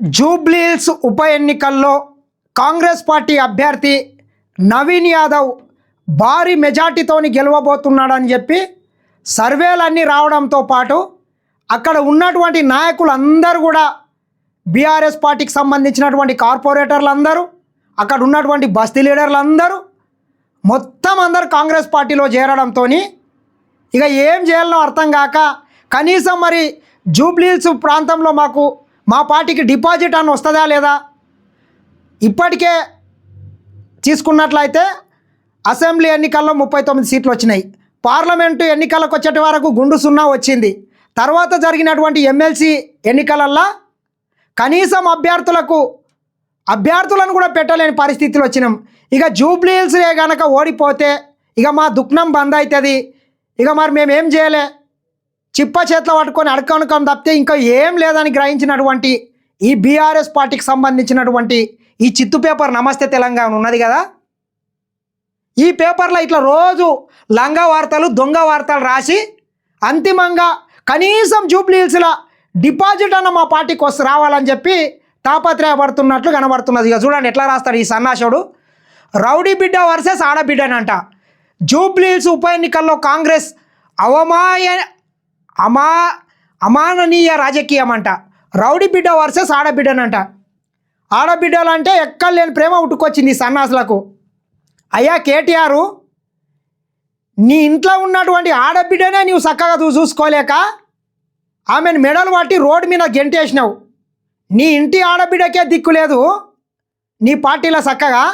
జూబ్లీహిల్స్ ఉప ఎన్నికల్లో కాంగ్రెస్ పార్టీ అభ్యర్థి నవీన్ యాదవ్ భారీ మెజార్టీతోని గెలవబోతున్నాడని చెప్పి సర్వేలన్నీ రావడంతో పాటు అక్కడ ఉన్నటువంటి నాయకులు అందరూ కూడా బీఆర్ఎస్ పార్టీకి సంబంధించినటువంటి కార్పొరేటర్లు అందరూ అక్కడ ఉన్నటువంటి బస్తీ లీడర్లు అందరూ మొత్తం అందరు కాంగ్రెస్ పార్టీలో చేరడంతో ఇక ఏం చేయాలనో అర్థం కాక కనీసం మరి జూబ్లీహిల్స్ ప్రాంతంలో మాకు మా పార్టీకి డిపాజిట్ అని వస్తుందా లేదా? ఇప్పటికే తీసుకున్నట్లయితే అసెంబ్లీ ఎన్నికల్లో ముప్పై తొమ్మిది సీట్లు వచ్చినాయి. పార్లమెంటు ఎన్నికలకు వచ్చేటి వరకు గుండు సున్నా వచ్చింది. తర్వాత జరిగినటువంటి ఎమ్మెల్సీ ఎన్నికలల్లో కనీసం అభ్యర్థులకు అభ్యర్థులను కూడా పెట్టలేని పరిస్థితులు వచ్చినాం. ఇక జూబ్లీహిల్సే కనుక ఓడిపోతే ఇక మా దుఃఖం బంద్ అవుతుంది ఇక మరి మేము ఏం చేయలే? చిప్ప చేతిలో పట్టుకొని అడకనుకం తప్పితే ఇంకా ఏం లేదని గ్రహించినటువంటి ఈ బీఆర్ఎస్ పార్టీకి సంబంధించినటువంటి ఈ చిత్తు పేపర్ నమస్తే తెలంగాణ ఉన్నది కదా? ఈ పేపర్లో ఇట్లా రోజు లంగా వార్తలు దొంగ వార్తలు రాసి అంతిమంగా కనీసం జూబ్లీహిల్స్లో డిపాజిట్ అన్న మా పార్టీకి వస్తే రావాలని చెప్పి తాపత్రయపడుతున్నట్లు కనబడుతున్నది. ఇక చూడండి ఎట్లా రాస్తాడు ఈ సన్నాసుడు. రౌడీ బిడ్డ వర్సెస్ ఆడబిడ్డనంట. జూబ్లీహిల్స్ ఉప ఎన్నికల్లో కాంగ్రెస్ అవమాయ అమా అమాననీయ రాజకీయం అంట రౌడీ బిడ్డ వర్సెస్ ఆడబిడ్డనంట. ఆడబిడ్డలు అంటే ఎక్కడ లేని ప్రేమ ఉట్టుకొచ్చింది సన్నాసులకు. అయ్యా కేటీఆర్ నీ ఇంట్లో ఉన్నటువంటి ఆడబిడ్డనే నీవు చక్కగా చూసుకోలేక ఆమెను మెడలు పట్టి రోడ్డు మీద గెంటేసినావు. నీ ఇంటి ఆడబిడ్డకే దిక్కు లేదు. నీ పార్టీలో చక్కగా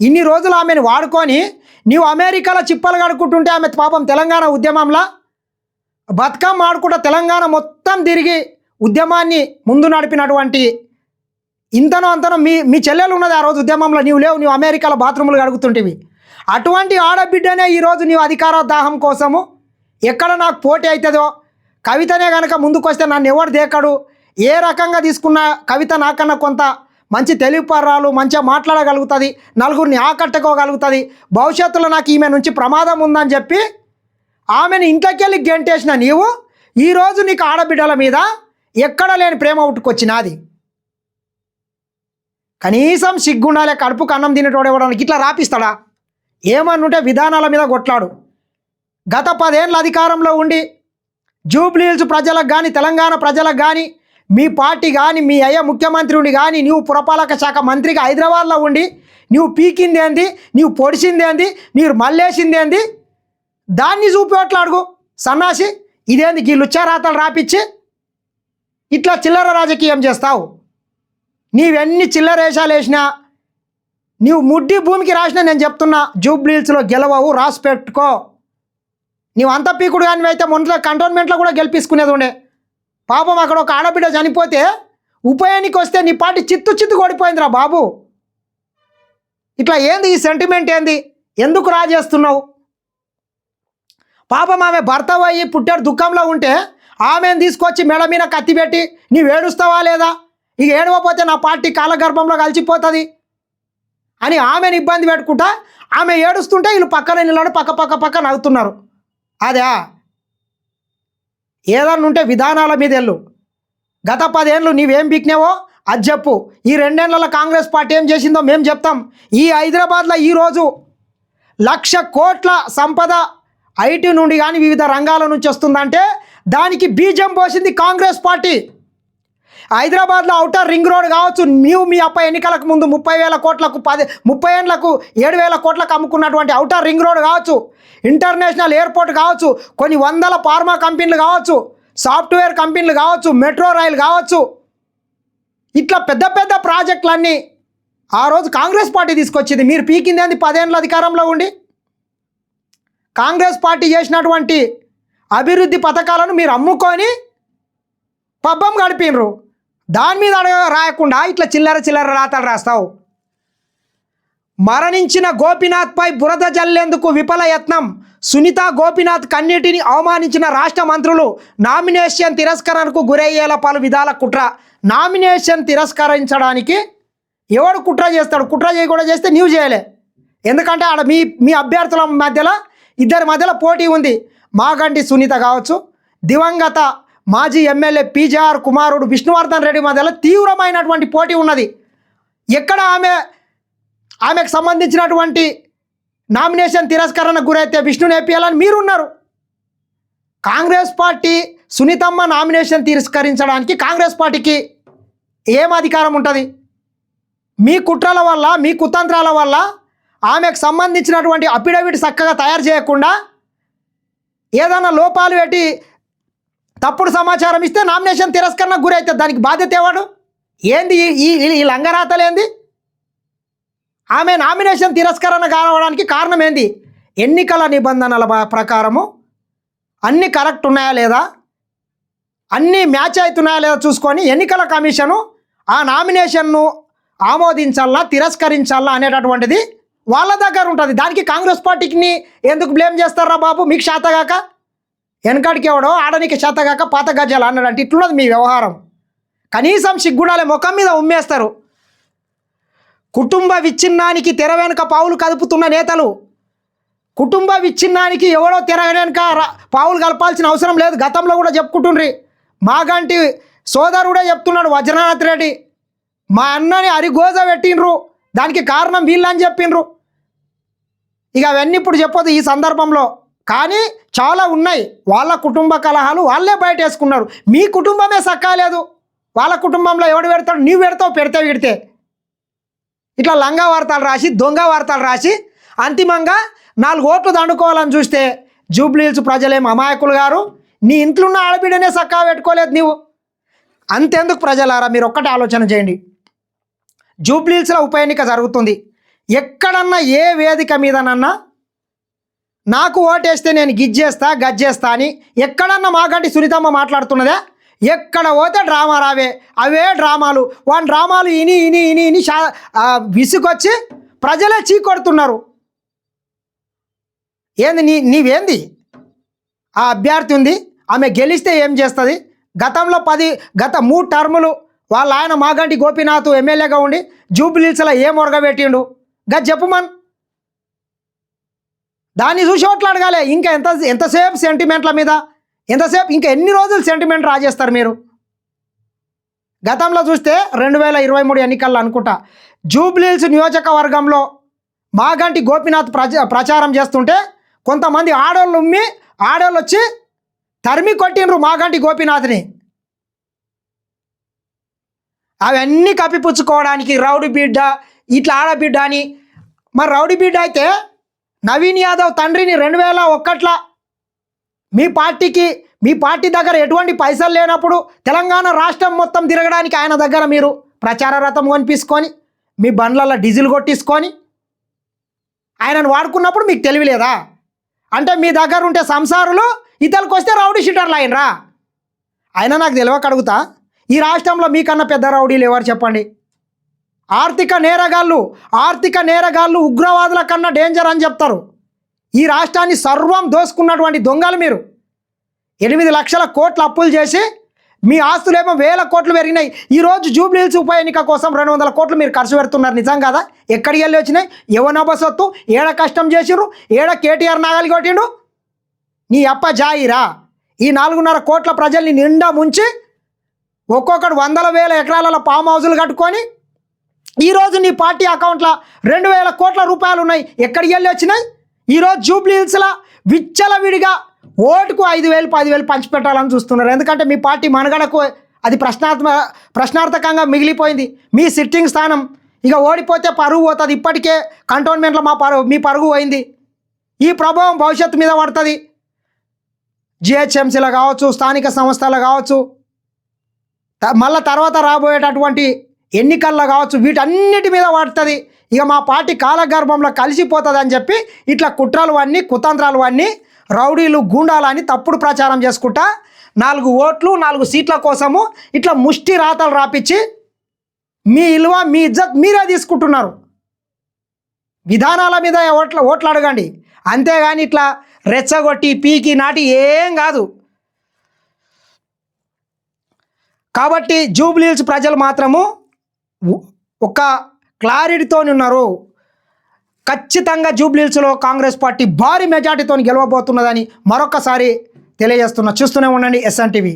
ఇన్ని రోజులు ఆమెను వాడుకొని నీవు అమెరికాలో చిప్పలు కడుక్కుంటుంటే ఆమె పాపం తెలంగాణ ఉద్యమంలో బతుకమ్మ ఆడుకుంటూ తెలంగాణ మొత్తం తిరిగి ఉద్యమాన్ని ముందు నడిపినటువంటి ఇంతనో అంతనో మీ మీ చెల్లెలు ఉన్నది ఆ రోజు ఉద్యమంలో. నీవు లేవు నీవు అమెరికాలో బాత్రూములు కడుగుతుంటివి. అటువంటి ఆడబిడ్డనే ఈరోజు నీవు అధికార దాహం కోసము ఎక్కడ నాకు పోటీ అవుతుందో కవితనే కనుక ముందుకొస్తే నన్ను ఎవడు దేకడు? ఏ రకంగా తీసుకున్న కవిత నాకన్నా కొంత మంచి తెలివిపర్రాలు మంచిగా మాట్లాడగలుగుతుంది నలుగురిని ఆకట్టుకోగలుగుతుంది. భవిష్యత్తులో నాకు ఈమె నుంచి ప్రమాదం ఉందని చెప్పి ఆమెను ఇంట్లోకి వెళ్ళి గెంటేసిన నీవు? ఈరోజు నీకు ఆడబిడ్డల మీద ఎక్కడ లేని ప్రేమ ఉట్టుకొచ్చినాది? కనీసం సిగ్గుండాలే కడుపుకు అన్నం తినేటోడు ఇవ్వడానికి ఇట్లా రాపిస్తాడా? ఏమన్నుంటే విధానాల మీద కొట్లాడు. గత పదేళ్ళ అధికారంలో ఉండి జూబ్లీహిల్స్ ప్రజలకు కానీ తెలంగాణ ప్రజలకు కానీ మీ పార్టీ కానీ మీ అయ్య ముఖ్యమంత్రి ఉండి కానీ నీవు పురపాలక శాఖ మంత్రిగా హైదరాబాద్లో ఉండి నీవు పీకిందేంది నీవు పొడిచింది ఏంది నీవు దాన్ని చూపేట్లు అడుగు? సన్నాసి ఇదేంది ఈ లుచ్చారాతలు రాపిచ్చి ఇట్లా చిల్లర రాజకీయం చేస్తావు? నీవెన్ని చిల్లర వేషాలు వేసినా నీవు ముడ్డి భూమికి రాసినా నేను చెప్తున్నా జూబ్లీల్స్లో గెలవవు రాసి పెట్టుకో. నీవు అంత పీకుడు కానీ అయితే మొన్న కంటోన్మెంట్లో కూడా గెలిపించుకునేది ఉండే. పాపం అక్కడ ఒక ఆడబిడ్డ చనిపోతే ఉపాయానికి వస్తే నీ పాటి చిత్తు చిత్తు కొడిపోయిందిరా బాబు. ఇట్లా ఏంది ఈ సెంటిమెంట్ ఏంది? ఎందుకు రాజేస్తున్నావు? పాపం ఆమె భర్త అయ్యి పుట్టాడు దుఃఖంలో ఉంటే ఆమెను తీసుకొచ్చి మెడ మీద కత్తి పెట్టి నీవు ఏడుస్తావా లేదా? ఇక ఏడవపోతే నా పార్టీ కాలగర్భంలో కలిసిపోతుంది. అని ఆమెను ఇబ్బంది పెట్టుకుంటా ఆమె ఏడుస్తుంటే వీళ్ళు పక్కన నిలబడి పక్క పక్క పక్క నవ్వుతున్నారు. అదే ఏదన్నా ఉంటే విధానాల మీద వెళ్ళు. గత పదేళ్ళు నీవేం బిక్నేవో అది చెప్పు. ఈ రెండేళ్ళలో కాంగ్రెస్ పార్టీ ఏం చేసిందో మేము చెప్తాం. ఈ హైదరాబాద్లో ఈరోజు లక్ష కోట్ల సంపద ఐటీ నుండి కానీ వివిధ రంగాల నుంచి వస్తుందంటే దానికి బీజం పోసింది కాంగ్రెస్ పార్టీ. హైదరాబాద్లో అవుటర్ రింగ్ రోడ్ కావచ్చు నీవు మీ అప్ప ఎన్నికలకు ముందు ముప్పై వేల కోట్లకు పది ముప్పై ఏళ్ళకు ఏడు వేల కోట్లకు అమ్ముకున్నటువంటి అవుటర్ రింగ్ రోడ్ కావచ్చు ఇంటర్నేషనల్ ఎయిర్పోర్ట్ కావచ్చు కొన్ని వందల ఫార్మా కంపెనీలు కావచ్చు సాఫ్ట్వేర్ కంపెనీలు కావచ్చు మెట్రో రైలు కావచ్చు. ఇట్లా పెద్ద పెద్ద ప్రాజెక్టులన్నీ ఆ రోజు కాంగ్రెస్ పార్టీ తీసుకొచ్చింది. మీరు పీకింది ఏంది? పదేళ్ళ అధికారంలో ఉండి కాంగ్రెస్ పార్టీ చేసినటువంటి అభివృద్ధి పథకాలను మీరు అమ్ముకొని పబ్బం గడిపినరు. దాని మీద అడగ రాయకుండా ఇట్లా చిల్లర చిల్లర రాతలు రాస్తావు. మరణించిన గోపీనాథ్పై బురద జల్లేందుకు విఫల యత్నం. సునీత గోపీనాథ్ కన్నిటిని అవమానించిన రాష్ట్ర మంత్రులు నామినేషన్ తిరస్కరణకు గురయ్యేలా పలు విధాల కుట్ర. నామినేషన్ తిరస్కరించడానికి ఎవడు కుట్ర చేస్తాడు? కుట్ర చేయకుండా చేస్తే నీవు చేయలే. ఎందుకంటే ఆడ మీ మీ అభ్యర్థుల మధ్యలో ఇద్దరి మధ్యలో పోటీ ఉంది. మాగంటి సునీత కావచ్చు. దివంగత మాజీ ఎమ్మెల్యే పీజేఆర్ కుమారుడు విష్ణువర్ధన్ రెడ్డి మధ్యలో తీవ్రమైనటువంటి పోటీ ఉన్నది. ఎక్కడ ఆమె ఆమెకు సంబంధించినటువంటి నామినేషన్ తిరస్కరణ గురైతే విష్ణు నేపియాలని మీరున్నారు. కాంగ్రెస్ పార్టీ సునీతమ్మ నామినేషన్ తిరస్కరించడానికి కాంగ్రెస్ పార్టీకి ఏం అధికారం ఉంటుంది? మీ కుట్రల వల్ల మీ కుతంత్రాల వల్ల ఆమెకు సంబంధించినటువంటి అఫిడవిట్ చక్కగా తయారు చేయకుండా ఏదైనా లోపాలు పెట్టి తప్పుడు సమాచారం ఇస్తే నామినేషన్ తిరస్కరణ గురైతే దానికి బాధ్యత ఎవడు? ఏంది ఈ- ఈ లంగరాతలేంది? ఆమె నామినేషన్ తిరస్కరణ కావడానికి కారణం ఏంది? ఎన్నికల నిబంధనల ప్రకారము అన్నీ కరెక్ట్ ఉన్నాయా లేదా? అన్నీ మ్యాచ్ అవుతున్నాయా లేదా చూసుకొని ఎన్నికల కమిషను ఆ నామినేషన్ను ఆమోదించాలా తిరస్కరించాలా అనేటటువంటిది వాళ్ళ దగ్గర ఉంటుంది. దానికి కాంగ్రెస్ పార్టీకి ఎందుకు బ్లేమ్ చేస్తారా బాబు? మీకు శాతగాక వెనకాడికి ఎవడో ఆడనికి శాతగాక పాత గజాలు అన్నాడు అంటే ఇట్లున్నది మీ వ్యవహారం. కనీసం సిగ్గుడాలే ముఖం మీద ఉమ్మేస్తారు. కుటుంబ విచ్ఛిన్నానికి తెర వెనుక పావులు కదుపుతున్న నేతలు. కుటుంబ విచ్ఛిన్నానికి ఎవడో తెర వెనుక రా- పావులు కలపాల్సిన అవసరం లేదు. గతంలో కూడా చెప్పుకుంటుండ్రి. మాగంటి సోదరుడే చెప్తున్నాడు వజ్రనాథ్ రెడ్డి. మా అన్నని అరిగోజ పెట్టిండ్రు. దానికి కారణం వీళ్ళని చెప్పిండ్రు. ఇక అవన్నీ ఇప్పుడు చెప్పొద్దు ఈ సందర్భంలో. కానీ చాలా ఉన్నాయి. వాళ్ళ కుటుంబ కలహాలు వాళ్ళే బయట వేసుకున్నారు. మీ కుటుంబమే సక్కాలేదు వాళ్ళ కుటుంబంలో ఎవడు పెడతాడు? నీవు పెడతావు పెడితే పెడితే. ఇట్లా లంగా వార్తలు రాసి దొంగ వార్తలు రాసి అంతిమంగా నాలుగు ఓట్లు దండుకోవాలని చూస్తే జూబ్లీహిల్స్ ప్రజలేం అమాయకులు గారు? నీ ఇంట్లో ఉన్న ఆడబిడ్డనే సక్కా పెట్టుకోలేదు నీవు. అంతెందుకు ప్రజలారా? మీరు ఒక్కటే ఆలోచన చేయండి. జూబ్లీహిల్స్లో ఉప ఎన్నిక జరుగుతుంది. ఎక్కడన్నా ఏ వేదిక మీదనన్నా నాకు ఓటేస్తే నేను గిజ్జేస్తా గజ్జేస్తా అని ఎక్కడన్నా మాగంటి సునీతమ్మ మాట్లాడుతున్నదే? ఎక్కడ పోతే డ్రామా రావే. అవే డ్రామాలు. వాని డ్రామాలు ఇని ఇని ఇని ఇని షా విసుకొచ్చి విసుగొచ్చి ప్రజలే చీకొడుతున్నారు. ఏంది నీ నీవేంది? ఆ అభ్యర్థి ఉంది. ఆమె గెలిస్తే ఏం చేస్తుంది? గతంలో పది గత మూడు టర్ములు వాళ్ళ ఆయన మాగంటి గోపీనాథ్ ఎమ్మెల్యేగా ఉండి జూబ్లీహిల్స్లో ఏం ఒరగబెట్టిండు గది చెప్పుమన్ దాన్ని చూసి ఓట్లు అడగాలి ఇంకా ఎంత ఎంతసేపు సెంటిమెంట్ల మీద? ఎంతసేపు? ఇంకా ఎన్ని రోజులు సెంటిమెంట్ రాజేస్తారు మీరు? గతంలో చూస్తే రెండు వేల ఇరవై మూడు ఎన్నికల్లో అనుకుంటా. జూబ్లీల్స్ నియోజకవర్గంలో మాగంటి గోపీనాథ్ ప్రచ ప్రచారం చేస్తుంటే కొంతమంది ఆడోళ్ళు ఉమ్మి ఆడోళ్ళు వచ్చి తరిమి కొట్టిండ్రు మాగంటి గోపీనాథ్ని. అవన్నీ కప్పిపుచ్చుకోవడానికి రౌడీ బిడ్డ ఇట్లా ఆడబిడ్డ అని. మరి రౌడీ బిడ్డ అయితే నవీన్ యాదవ్ తండ్రిని రెండు వేల ఒక్కట్లా మీ పార్టీకి మీ పార్టీ దగ్గర ఎటువంటి పైసలు లేనప్పుడు తెలంగాణ రాష్ట్రం మొత్తం తిరగడానికి ఆయన దగ్గర మీరు ప్రచార రథం కొనిపించుకొని మీ బండ్లలో డీజిల్ కొట్టించుకొని ఆయనను వాడుకున్నప్పుడు మీకు తెలియలేదా? అంటే మీ దగ్గర ఉంటే సంసారులు ఇతరులకు వస్తే రౌడీ షీటర్లు అయినరా? అయినా నాకు తెలియక అడుగుతా ఈ రాష్ట్రంలో మీకన్నా పెద్ద రౌడీలు ఎవరు చెప్పండి? ఆర్థిక నేరగాళ్ళు ఆర్థిక నేరగాళ్ళు ఉగ్రవాదుల కన్నా డేంజర్ అని చెప్తారు. ఈ రాష్ట్రాన్ని సర్వం దోసుకున్నటువంటి దొంగలు మీరు. ఎనిమిది లక్షల కోట్లు అప్పులు చేసి మీ ఆస్తులేమో వేల కోట్లు పెరిగినాయి. ఈరోజు జూబ్లీహిల్స్ ఉప ఎన్నిక కోసం రెండు వందల కోట్లు మీరు ఖర్చు పెడుతున్నారు. నిజం కదా? ఎక్కడికి వెళ్ళి వచ్చినాయి? ఎవనో సొత్తు ఏడ కష్టం చేసిర్రు ఏడ కేటీఆర్ నాగలి కొట్టిండు? నీ అప్ప జాయిరా. ఈ నాలుగున్నర కోట్ల ప్రజల్ని నిండా ముంచి ఒక్కొక్కడు వందల వేల ఎకరాల పామ్ హౌజులు కట్టుకొని ఈరోజు నీ పార్టీ అకౌంట్లో రెండు వేల కోట్ల రూపాయలు ఉన్నాయి. ఎక్కడికి వెళ్ళి వచ్చినాయి? ఈరోజు జూబ్లీ హిల్స్లో విచ్చలవిడిగా ఓటుకు ఐదు వేలు పదివేలు పంచిపెట్టాలని చూస్తున్నారు. ఎందుకంటే మీ పార్టీ మనగడకు అది ప్రశ్నాత్మ ప్రశ్నార్థకంగా మిగిలిపోయింది. మీ సిట్టింగ్ స్థానం ఇక ఓడిపోతే పరుగు పోతుంది. ఇప్పటికే కంటోన్మెంట్లో మా పరుగు మీ పరుగు పోయింది. ఈ ప్రభావం భవిష్యత్తు మీద పడుతుంది. జిహెచ్ఎంసీలో కావచ్చు స్థానిక సంస్థలు కావచ్చు మళ్ళా తర్వాత రాబోయేటటువంటి ఎన్నికల్లో కావచ్చు వీటన్నిటి మీద పడుతుంది. ఇక మా పార్టీ కాలగర్భంలో కలిసిపోతుంది అని చెప్పి ఇట్లా కుట్రలు అన్నీ కుతంత్రాలు అన్నీ రౌడీలు గూండాలు అని తప్పుడు ప్రచారం చేసుకుంటా నాలుగు ఓట్లు నాలుగు సీట్ల కోసము ఇట్లా ముష్టి రాతలు రాపిచ్చి మీ ఇల్వ మీ ఇజ్జత్ మీరే తీసుకుంటున్నారు. విధానాల మీద ఓట్ల ఓట్లు అడగండి. అంతేగాని ఇట్లా రెచ్చగొట్టి పీకి నాటి ఏం కాదు. కాబట్టి జూబ్లీహిల్స్ ప్రజలు మాత్రము ఒక క్లారిటీతో ఉన్నారు ఖచ్చితంగా జూబ్లీహిల్స్లో కాంగ్రెస్ పార్టీ భారీ మెజార్టీతో గెలవబోతున్నదని మరొకసారి తెలియజేస్తున్నా. చూస్తూనే ఉండండి ఎస్ఎన్ టీవీ.